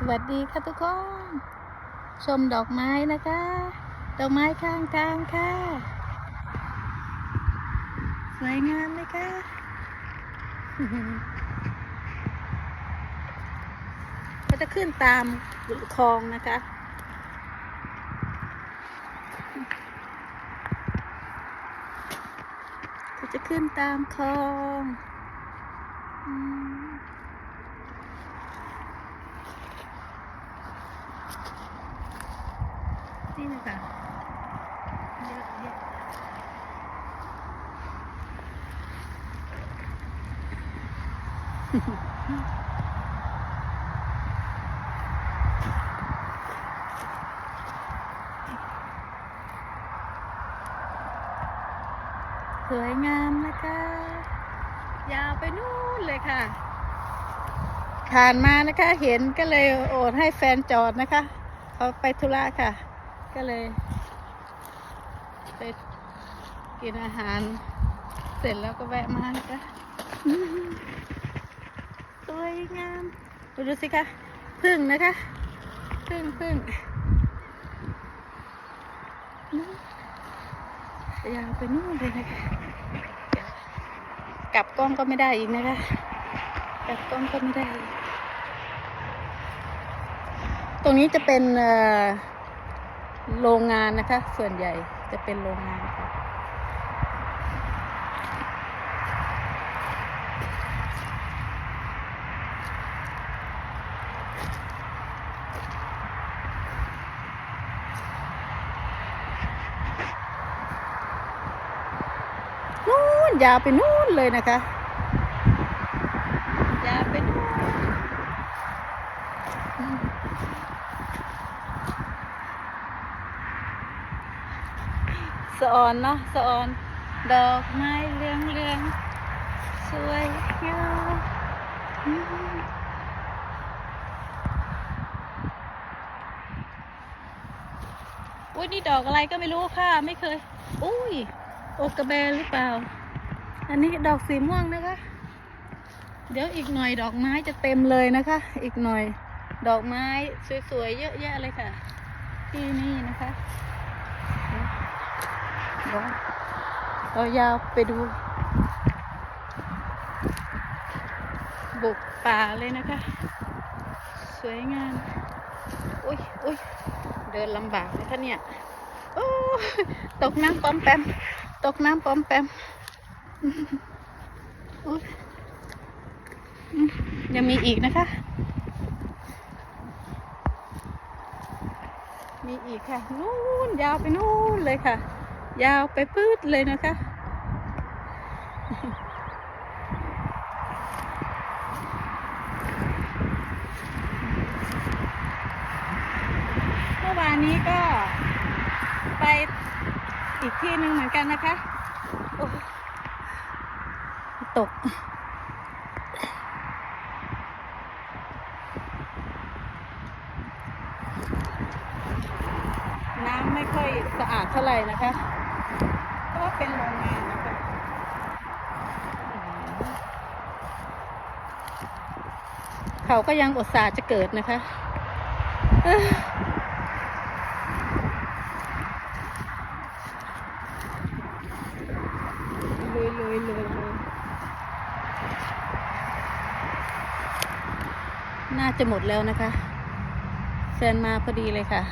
สวัสดีค่ะทุกคน ชมดอกไม้นะคะ ดอกไม้ข้างทางค่ะ สวยงามไหมคะก็จะขึ้นตามคลองนะคะก็จะขึ้นตามคลองอืม นี่นะคะเยอะแยะสวยงามนะคะยาวไปนู่นเลยค่ะ ผ่านมานะคะ เห็นก็เลยโอดให้แฟนจอดนะคะ เขาไปธุระค่ะ ก็เลยไปกินอาหาร เสร็จแล้วก็แวะมานะคะอืมสวยงามดูดูสิคะพึ่งนะคะพึ่งพึ่งอืมยาวไปนู่นเลยนะคะเดี๋ยวกลับกล้องก็ไม่ได้อีกนะคะกลับกล้องก็ไม่ได้ ตรงนี้จะเป็นเอ่อ โรงงานนะคะ ส่วนใหญ่จะเป็นโรงงานค่ะนู่นยาวไปนู่นเลยนะคะยาวไปนู่นอืม สะออนเนาะสะออน ดอกไม้เรืองเรืองสวยงามอืมอุ้ยนี่ดอกอะไรก็ไม่รู้ค่ะ ไม่เคย อุ้ยโอกระแบหรือเปล่า อันนี้ดอกสีม่วงนะคะ เดี๋ยวอีกหน่อยดอกไม้จะเต็มเลยนะคะ อีกหน่อย ดอกไม้สวยๆเยอะแยะเลยค่ะ ที่นี่นะคะ เดี๋ยวเรายาวไปดู บุกป่าเลยนะคะ สวยงามอุ้ยอุ้ยเดินลำบากนะคะเนี่ยโอ้ตกน้ำปอมแปม ตกน้ำปอมแปมอุ๊ยอืมยังมีอีกนะคะ มีอีกค่ะ นู่นยาวไปนู่นเลยค่ะ ยาวไปปื๊ดเลยนะคะ เมื่อวานนี้ก็ไปอีกที่หนึ่งเหมือนกันนะคะ ตกน้ำไม่ค่อยสะอาดเท่าไหร่นะคะ เพราะว่าเป็นโรงงานนะคะเขาก็ยังอดสาจะเกิดนะคะเลยเลยเลยเลยน่าจะหมดแล้วนะคะ แฟนมาพอดีเลยค่ะ